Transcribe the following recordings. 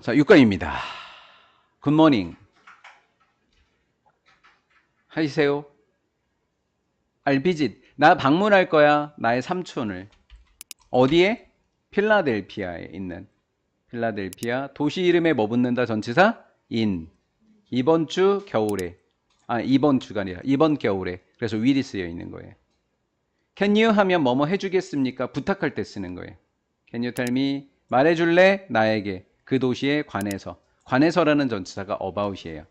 자, 6강입니다. 굿모닝. 하이세요. 알비짓. 나 방문할 거야. 나의 삼촌을. 어디에? 필라델피아에 있는. 필라델피아. 도시 이름에 뭐 붙는다? 전치사? 인. 이번 주 겨울에. 아, 이번 아니라 이번 겨울에. 그래서 will이 쓰여 있는 거예요. Can you 하면 뭐뭐 해주겠습니까? 부탁할 때 쓰는 거예요. Can you tell me? 말해줄래? 나에게. 그 도시에 관해서. 관해서라는 전치사가 about이에요.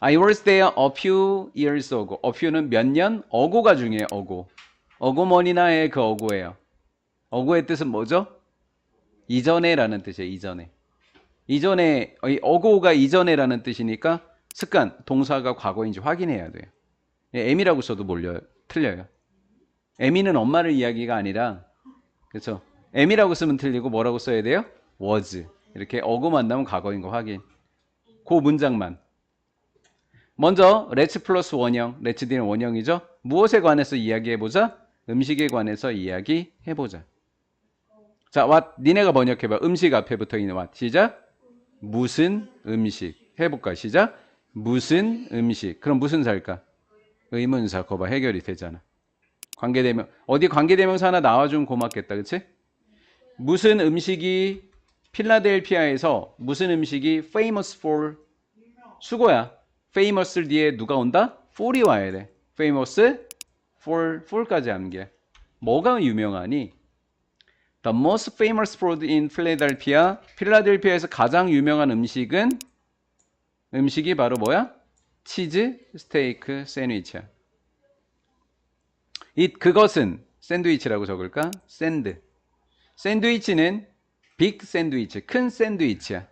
I was there a few years ago. a few는 몇 년? 어고가 중요해요. 어고. 어고머니나의 그 어고예요. 어고의 뜻은 뭐죠? 이전에라는 뜻이에요. 이전에. 이전에 이 어고가 이전에라는 뜻이니까 습관 동사가 과거인지 확인해야 돼요. 예, M이라고 써도 몰려 틀려요. M이는 엄마를 이야기가 아니라 그렇죠. M이라고 쓰면 틀리고 뭐라고 써야 돼요? was 이렇게 어고 만나면 과거인 거 확인. 그 문장만. 먼저 let's 플러스 원형, let's D는 원형이죠. 무엇에 관해서 이야기해보자? 음식에 관해서 이야기해보자. 자, what 니네가 번역해봐. 음식 앞에 붙어 있는 what. 시작. 무슨 음식. 해볼까? 시작. 무슨 음식. 그럼 무슨 살까? 의문사. 거봐 해결이 되잖아. 관계대명 어디 관계대명사 하나 나와주면 고맙겠다. 그치? 무슨 음식이 필라델피아에서 무슨 음식이 famous for 수고야. famous 뒤에 누가 온다? for이 와야 돼. famous for for까지 암기해. 뭐가 유명하니? The most famous food in Philadelphia. 필라델피아에서 가장 유명한 음식은 음식이 바로 뭐야? 치즈 스테이크 샌드위치야. 이 그것은 샌드위치라고 적을까? 샌드. 샌드위치는 빅 샌드위치, 큰 샌드위치야.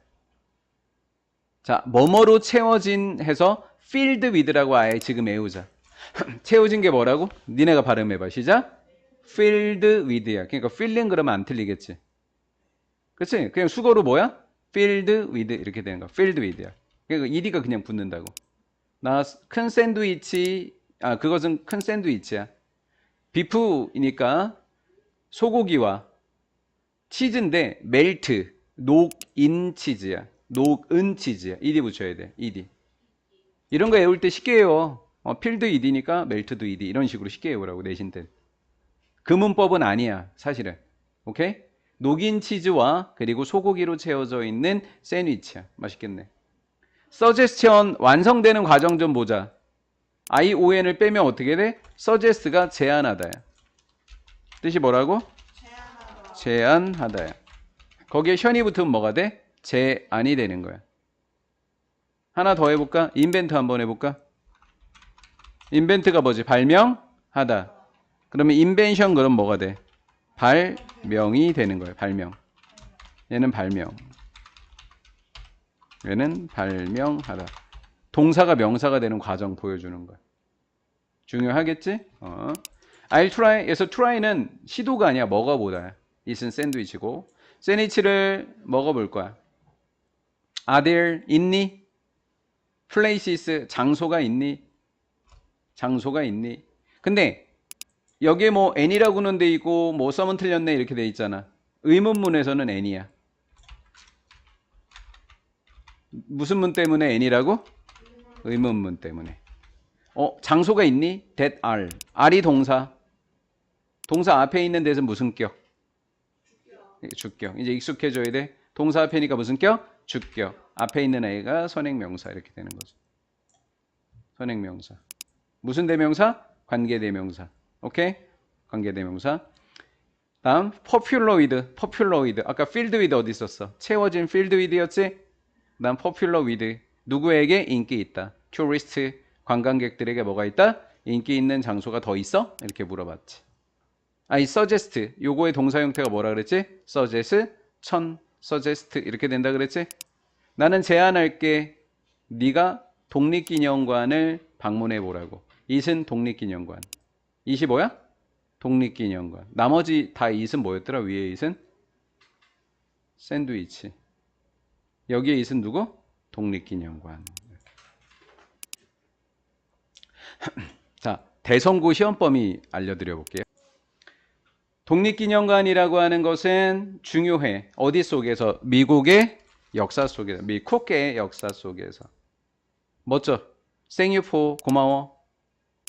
자, 뭐뭐로 채워진 해서 filled with라고 아예 지금 외우자. 채워진 게 뭐라고? 니네가 발음해봐. 시작. filled with야. 그러니까 filling 그러면 안 틀리겠지. 그치? 그냥 수거로 뭐야? filled with 이렇게 되는 거야. filled with야. 그러니까 ed가 그냥 붙는다고. 나 큰 샌드위치, 아, 그것은 큰 샌드위치야. 비프이니까 소고기와 치즈인데 멜트, 녹인 치즈야. 녹은 치즈야. ed 붙여야 돼. ed. 이런 거 외울 때 쉽게 외워. 어, 필드 ed니까 멜트도 ed 이런 식으로 쉽게 외우라고 내신 때. 그 문법은 아니야. 사실은. 오케이? 녹인 치즈와 그리고 소고기로 채워져 있는 샌드위치야. 맛있겠네. 서제스션 완성되는 과정 좀 보자. ION을 빼면 어떻게 돼? suggest가 제안하다야. 뜻이 뭐라고? 제안하다야. 거기에 션이 붙으면 뭐가 돼? 제안이 되는 거야. 하나 더 해볼까? 인벤트 한번 해볼까? 인벤트가 뭐지? 발명하다. 그러면 인벤션 그럼 뭐가 돼? 발명이 되는 거예요. 발명. 얘는 발명. 얘는 발명하다. 동사가 명사가 되는 과정 보여주는 거야. 중요하겠지? 어. I'll try에서 try는 시도가 아니야. 먹어보다. 이은 샌드위치고 샌드위치를 먹어볼 거야. There 있니? places 장소가 있니? 장소가 있니? 근데 여기에 뭐 n이라고는 돼 있고 뭐 써면 틀렸네 이렇게 돼 있잖아. 의문문에서는 n이야. 무슨 문 때문에 n이라고? 의문문 때문에. 어, 장소가 있니? that are. are이 동사. 동사 앞에 있는 데서 무슨 격? 주격. 이제 익숙해져야 돼. 동사 앞에니까 무슨 격? 주격. 앞에 있는 A가 선행명사 이렇게 되는 거죠. 선행명사. 무슨 대명사? 관계대명사. 오케이? 관계대명사. 다음 popular with. 아까 with 어디 있었어? 채워진 with였지? 다음 with. 누구에게 인기 있다. tourist. 관광객들에게 뭐가 있다? 인기 있는 장소가 더 있어? 이렇게 물어봤지. 아 이 suggest 요거의 동사 형태가 뭐라 그랬지? suggest, 천, suggest 이렇게 된다 그랬지? 나는 제안할게. 네가 독립기념관을 방문해 보라고. 이은 독립기념관. 이이 뭐야? 독립기념관. 나머지 다 이은 뭐였더라? 위에 이은 샌드위치. 여기에 이은 누구? 독립기념관. 자, 대성고 시험 범위 알려드려 볼게요. 독립기념관이라고 하는 것은 중요해. 어디 속에서? 미국의 역사 속에서. 미국의 역사 속에서. 멋져. 생유포 고마워.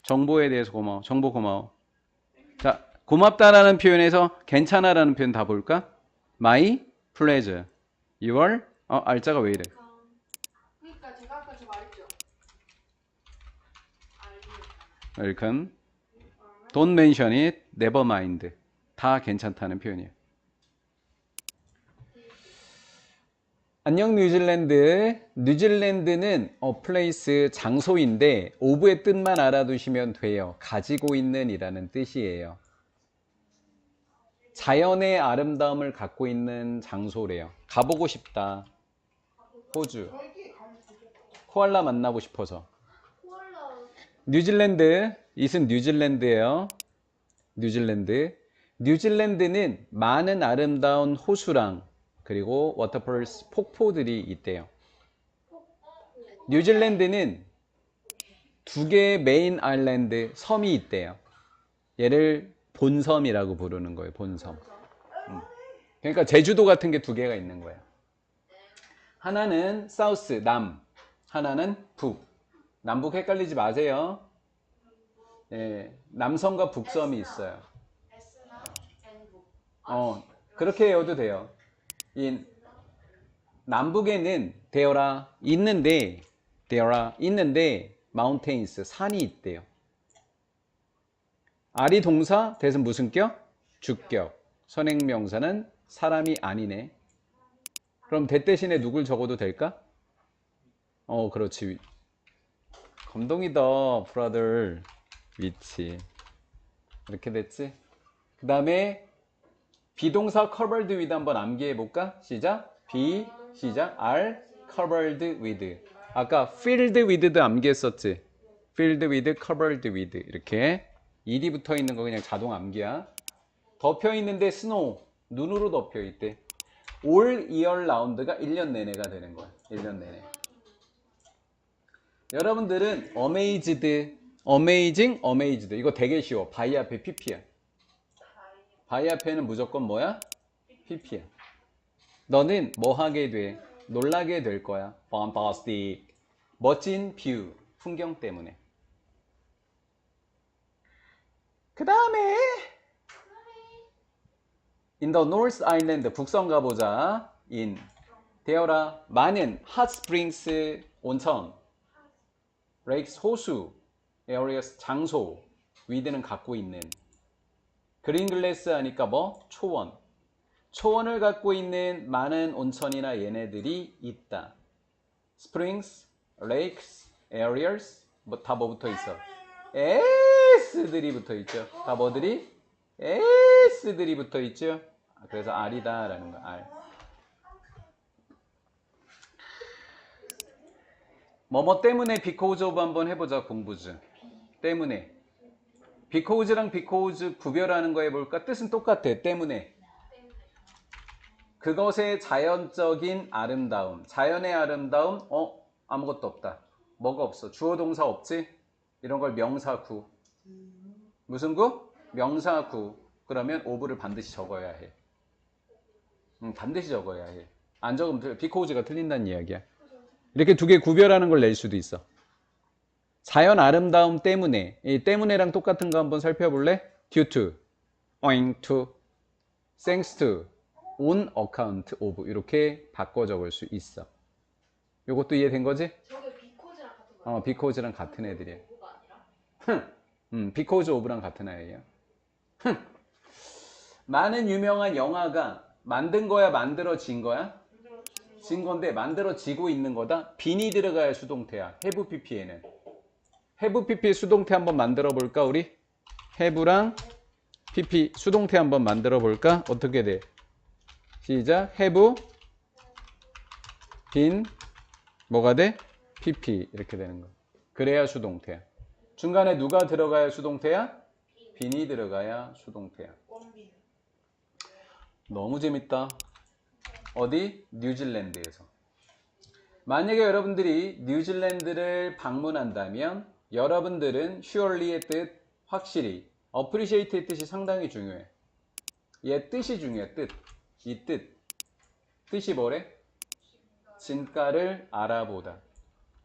정보에 대해서 고마워. 정보 고마워. 자, 고맙다라는 표현에서 괜찮아라는 표현 다 볼까? My pleasure. Your 어 알자가 왜 이래? 그러니까 제가 아까 저 말했죠. Welcome. Don't mention it. Never mind. 다 괜찮다는 표현이에요. 안녕 뉴질랜드. 뉴질랜드는 어 플레이스 장소인데 오브의 뜻만 알아두시면 돼요. 가지고 있는이라는 뜻이에요. 자연의 아름다움을 갖고 있는 장소래요. 가보고 싶다. 호주. 코알라 만나고 싶어서. 뉴질랜드, 이은 뉴질랜드예요. 뉴질랜드. 뉴질랜드는 많은 아름다운 호수랑 그리고 워터펄스 폭포들이 있대요. 뉴질랜드는 두 개의 메인 아일랜드 섬이 있대요. 얘를 본섬이라고 부르는 거예요. 본섬. 음. 그러니까 제주도 같은 게 두 개가 있는 거예요. 하나는 사우스 남, 하나는 북. 남북 헷갈리지 마세요. 예, 남섬과 북섬이 있어요. 어, 그렇게 외워도 돼요. 이 남북에는 되어라 있는데 되어라 있는데 마운테인스 산이 있대요. 아리 동사 대신 무슨 격? 주격. 선행명사는 사람이 아니네. 그럼 대 대신에 누굴 적어도 될까? 어, 그렇지. 감동이다, 브라들. 위치. 이렇게 됐지? 그 다음에 비동사 covered with 한번 암기해 볼까? 시작. be 시작. are covered with. 아까 filled with도 암기했었지. filled with, covered with 이렇게 ed이 붙어 있는 거 그냥 자동 암기야. 덮여 있는데 snow 눈으로 덮여 있대. all year round가 1년 내내가 되는 거야. 1년 내내. 여러분들은 amazed, amazing, amazed 이거 되게 쉬워. 바이 앞에 pp야. 바이 앞에는 무조건 뭐야? pp야. 너는 뭐 하게 돼? 놀라게 될 거야. fantastic. 멋진 뷰, 풍경 때문에. 그 다음에 in the North Island 북섬 가보자. in 되어라 많은 hot springs 온천, lakes 호수, areas 장소, with는 갖고 있는 그린 글래스 하니까 뭐? 초원. 초원을 갖고 있는 많은 온천이나 얘네들이 있다. springs, lakes, areas 뭐 다뭐 붙어 있어? s들이 붙어 있죠. 다 뭐들이? s들이 붙어 있죠. 그래서 R이다 라는 거야. R. 뭐뭐 때문에 of 한번 해보자 공부즈. 때문에. 비코우즈랑 비코우즈 구별하는 거 해볼까? 뜻은 똑같아. 때문에. 그것의 자연적인 아름다움. 자연의 아름다움? 어? 아무것도 없다. 뭐가 없어? 주어 동사 없지? 이런 걸 명사 구. 무슨 구? 명사 구. 그러면 오브를 반드시 적어야 해. 응, 반드시 적어야 해. 안 적으면 비코우즈가 틀린다는 이야기야. 이렇게 두 개 구별하는 걸 낼 수도 있어. 자연 아름다움 때문에 이 때문에랑 똑같은 거 한번 살펴볼래? due to, owing to, thanks to, on account of 이렇게 바꿔 적을 수 있어. 요것도 이해된 거지? 저게 비코즈랑 같은 거. 어, 비코즈랑 같은 애들이야. 흥, 음, 비코즈 오브랑 같은. 흥. 많은 유명한 영화가 만든 거야, 만들어진 거야? 진 건데 만들어지고 있는 거다. 빈이 들어가야 수동태야. have pp에는. Have pp 수동태 한번 만들어 볼까 우리? have랑 pp 수동태 한번 만들어 볼까? 어떻게 돼? 시작. have 빈 뭐가 돼? pp 이렇게 되는 거. 그래야 수동태야. 중간에 누가 들어가야 수동태야? 빈이 들어가야 수동태야. 너무 재밌다. 어디? 뉴질랜드에서. 만약에 여러분들이 뉴질랜드를 방문한다면 여러분들은 surely의 뜻, 확실히, appreciate의 뜻이 상당히 중요해. 얘 뜻이 중요해 뜻. 이 뜻. 뜻이 뭐래? 진가를 알아보다.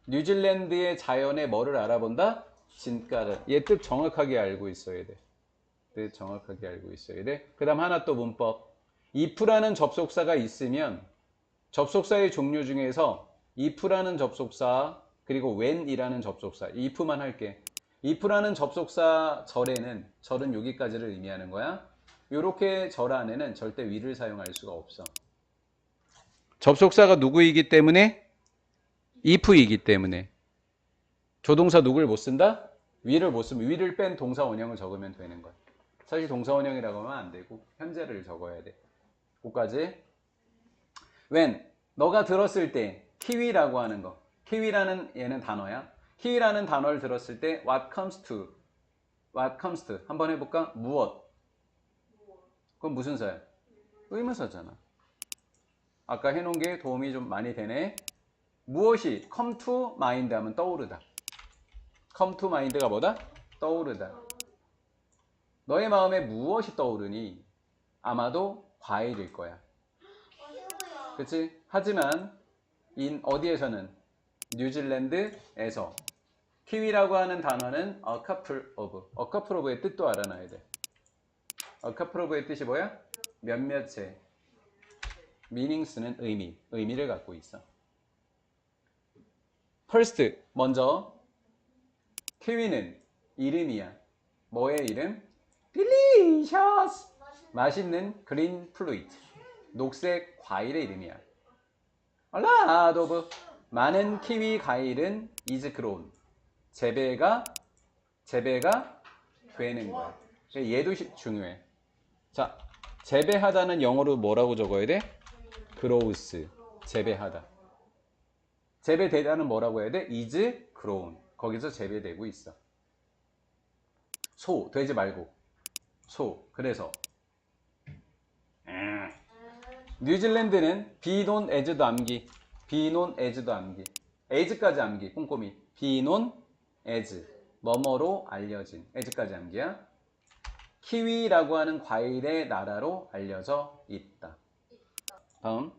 뉴질랜드의 자연의 뭐를 알아본다? 진가를. 얘 뜻 정확하게 알고 있어야 돼. 뜻 정확하게 알고 있어야 돼. 그 다음 하나 또 문법. if라는 접속사가 있으면 접속사의 종류 중에서 if라는 접속사 그리고 when이라는 접속사 if만 할게. if라는 접속사 절에는 절은 여기까지를 의미하는 거야. 이렇게 절 안에는 절대 위를 사용할 수가 없어. 접속사가 누구이기 때문에 if이기 때문에 조동사 누구를 못 쓴다? 위를 못 쓰면 위를 뺀 동사 원형을 적으면 되는 거야. 사실 동사 원형이라고 하면 안 되고 현재를 적어야 돼. 그까지 when 너가 들었을 때 키위라고 하는 거. 키위라는 얘는 단어야. 키위라는 단어를 들었을 때 what comes to what comes to 한번 해볼까? 무엇? 그건 무슨 사야? 의문사잖아. 아까 해놓은 게 도움이 좀 많이 되네. 무엇이 come to mind 하면 떠오르다. come to mind가 뭐다? 떠오르다. 너의 마음에 무엇이 떠오르니? 아마도 과일일 거야. 그치? 하지만 인 어디에서는 뉴질랜드에서 키위라고 하는 단어는 a couple of, a couple of의 뜻도 알아놔야 돼. a couple of의 뜻이 뭐야? 몇몇의 meanings는 의미, 의미를 갖고 있어. first, 먼저 키위는 이름이야. 뭐의 이름? delicious! 맛있는 green fruit, 녹색 과일의 이름이야. A lot of 많은 키위 과일은 is grown. 재배가 재배가 되는 거야. 얘도 시- 중요해. 자, 재배하다는 영어로 뭐라고 적어야 돼? grows. 재배하다. 재배되다는 뭐라고 해야 돼? is grown. 거기서 재배되고 있어. 소, 돼지 말고. 소. 그래서 음. 뉴질랜드는 비논 에즈도 암기. 비논 에즈도 암기. 에즈까지 암기. 꼼꼼히. 비논 에즈. 뭐뭐로 알려진. 에즈까지 암기야. 키위라고 하는 과일의 나라로 알려져 있다. 다음.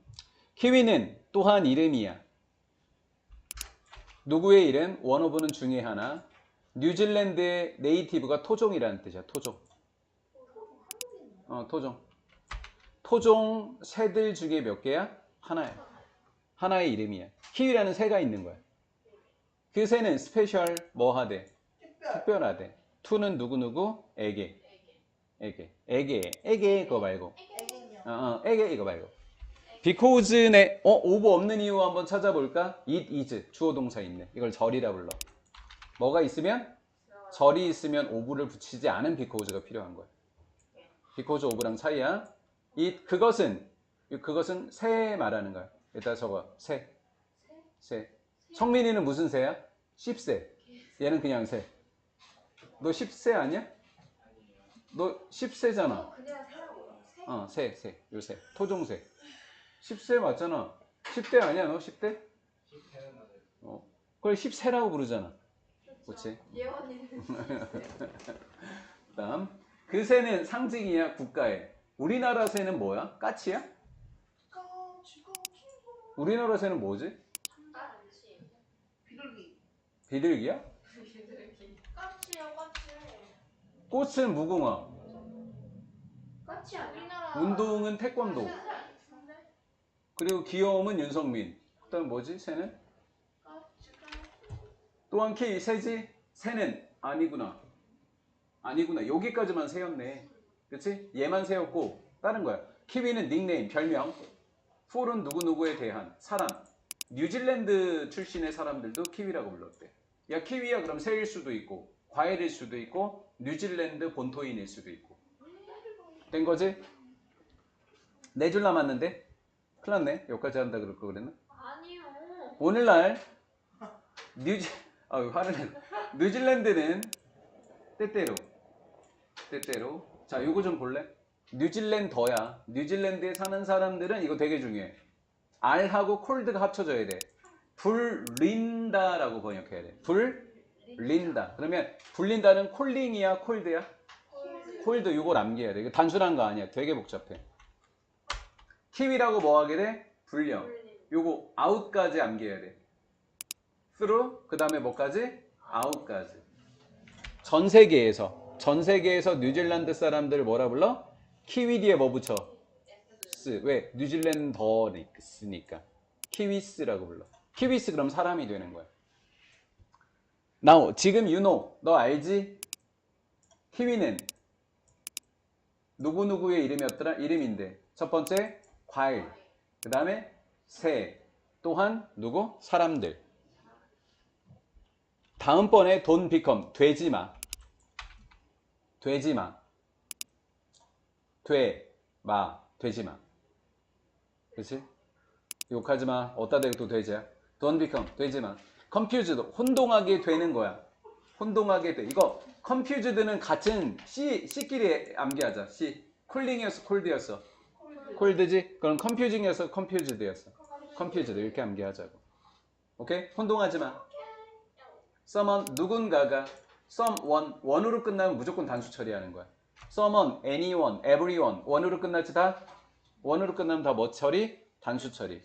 키위는 또한 이름이야. 누구의 이름? 원오브는 중에 하나. 뉴질랜드의 네이티브가 토종이라는 뜻이야. 토종. 어, 토종. 토종 새들 중에 몇 개야? 하나야. 하나의 이름이야. 키위라는 새가 있는 거야. 그 새는 스페셜 뭐 하대? 특별 하대. 투는 누구누구? 에게. 에게. 에게. 에게 그거 말고. 어, 어, 에게 이거 말고. because네 어 오브 없는 이유 한번 찾아볼까? it is 주어 동사 있네. 이걸 절이라 불러. 뭐가 있으면 절이 있으면 오브를 붙이지 않은 because가 필요한 거야. because of랑 차이야. 이 그것은 이 그것은 새 말하는 거야. 일단 적어 새. 새. 성민이는 무슨 새야? 10새. 얘는 그냥 새. 너 10새 아니야? 너 10새잖아. 그냥 사라고요. 새? 어, 새, 새. 요새. 토종새. 10세 맞잖아. 10대 아니야, 너 10대? 어. 그걸 10세라고 부르잖아. 그치? 예원이는 다음. 그 새는 상징이야, 국가에. 우리나라 새는 뭐야? 까치야? 우리나라 새는 뭐지? 비둘기. 비둘기야? 꽃은 무궁화. 운동은 태권도. 그리고 귀여움은 윤성민. 그다음 뭐지? 새는? 또한 키 새지? 새는 아니구나. 아니구나. 여기까지만 새였네. 그치? 얘만 새였고 다른 거야. 키위는 닉네임, 별명. 폴은 누구누구에 대한 사람. 뉴질랜드 출신의 사람들도 키위라고 불렀대. 야 키위야 그럼 새일 수도 있고 과일일 수도 있고 뉴질랜드 본토인일 수도 있고 된 거지? 네 줄 남았는데 큰일 났네 여기까지 한다 그럴 거 그랬나? 아니요. 오늘날 뉴지 아 화를 내 뉴질랜드는 때때로 때때로 자 요거 좀 볼래? 뉴질랜더야 뉴질랜드에 사는 사람들은 이거 되게 중요해 R하고 콜드가 합쳐져야 돼 불린다라고 번역해야 돼 불린다 그러면 불린다는 콜링이야 콜드야? 홀드 이걸 암기해야 돼. 이거 단순한 거 아니야. 되게 복잡해. 키위라고 뭐 하게 돼? 불려. 요거 아웃까지 암기해야 돼. through 그 다음에 뭐까지? out까지. 전 세계에서 전 세계에서 뉴질랜드 사람들 뭐라 불러? 키위 뒤에 뭐 붙여? 스. 왜? 뉴질랜더니까. 키위스라고 불러. 키위스 그럼 사람이 되는 거야. Now 지금 you know 너 알지? 키위는 누구 누구의 이름이었더라? 이름인데 첫 번째 과일, 그 다음에 새, 또한 누구? 사람들. 다음번에 돈 become 되지 마. 되지 마. 돼, 마, 되지 마. 그렇지? 욕하지 마. 어디다 대고 또 돼지야. Don't become 되지 마. confused 혼동하게 되는 거야. 혼동하게 돼. 이거 confused는 같은 C C끼리 암기하자. C 쿨링이었어, 콜드였어. 콜드지? 그럼 confusing이었어, confused였어. confused 이렇게 암기하자고. 오케이? 혼동하지 마. someone 누군가가 someone 원으로 끝나면 무조건 단수 처리하는 거야. Someone, anyone, everyone 원으로 끝날지 다 원으로 끝나면 다 뭐 처리? 단수 처리.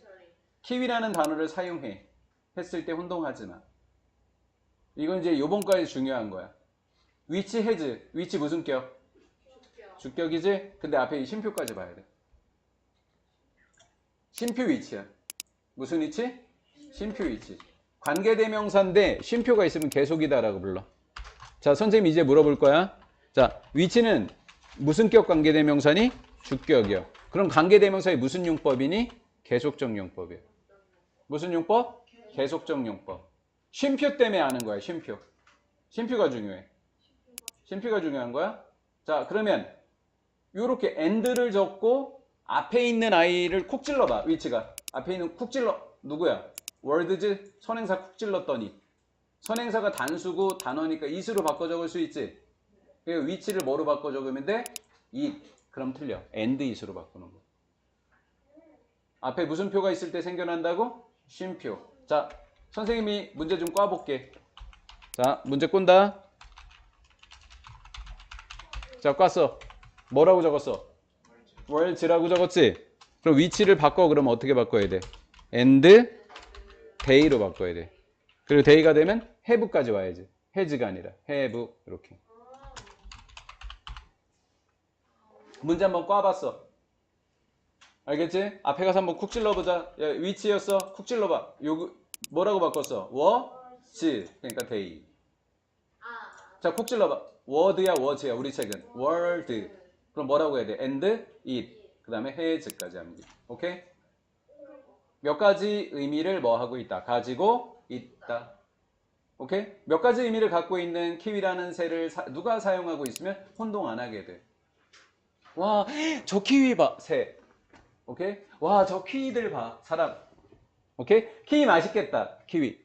키위라는 단어를 사용해. 했을 때 혼동하지 마. 이건 이제 요번까지 중요한 거야. 위치 해즈, 위치 무슨 격? 주격 이지? 근데 앞에 이 쉼표까지 봐야 돼. 쉼표 위치야. 무슨 위치? 쉼표 위치. 관계대명사인데 쉼표가 있으면 계속이다라고 불러. 자, 선생님 이제 물어볼 거야. 자, 위치는 무슨 격 관계대명사니? 주격이요. 그럼 관계대명사의 무슨 용법이니? 계속적 용법이요. 무슨 용법? 계속적 용법. 쉼표 때문에 아는 거야, 쉼표. 쉼표가 중요해. 쉼표가 중요한 거야. 자, 그러면 요렇게 and를 적고 앞에 있는 아이를 콕 찔러봐, 위치가. 앞에 있는 콕 찔러. 누구야? 월드즈 선행사 콕 찔렀더니. 선행사가 단수고 단어니까 it으로 바꿔 적을 수 있지. 그 위치를 뭐로 바꿔 적으면 돼? it. 그럼 틀려. and it으로 바꾸는 거. 앞에 무슨 표가 있을 때 생겨난다고? 쉼표. 자, 선생님이 문제 좀 꽈볼게. 자, 문제 꼰다. 자, 꽈어. 뭐라고 적었어? 월즈라고 적었지? 그럼 위치를 바꿔 그러면 어떻게 바꿔야 돼? and day로 바꿔야 돼. 그리고 day가 되면 have까지 와야지. has가 아니라 have 이렇게. 문제 한번 꽈봤어. 알겠지? 앞에 가서 한번 쿡 찔러보자. 야, 위치였어. 쿡 찔러봐. 요 뭐라고 바꿨어? was 그러니까 day. 아. 자, 쿡 찔러봐. word야 was야 우리 책은 word. 그럼 뭐라고 해야 돼? and it. 그 다음에 has까지 암기. 오케이? 몇 가지 의미를 뭐 하고 있다? 가지고 있다. 오케이? 몇 가지 의미를 갖고 있는 키위라는 새를 사- 누가 사용하고 있으면 혼동 안 하게 돼. 와, 저 키위 봐. 새. 오케이? 와, 저 키위들 봐. 사람. 오케이? 키위 맛있겠다. 키위.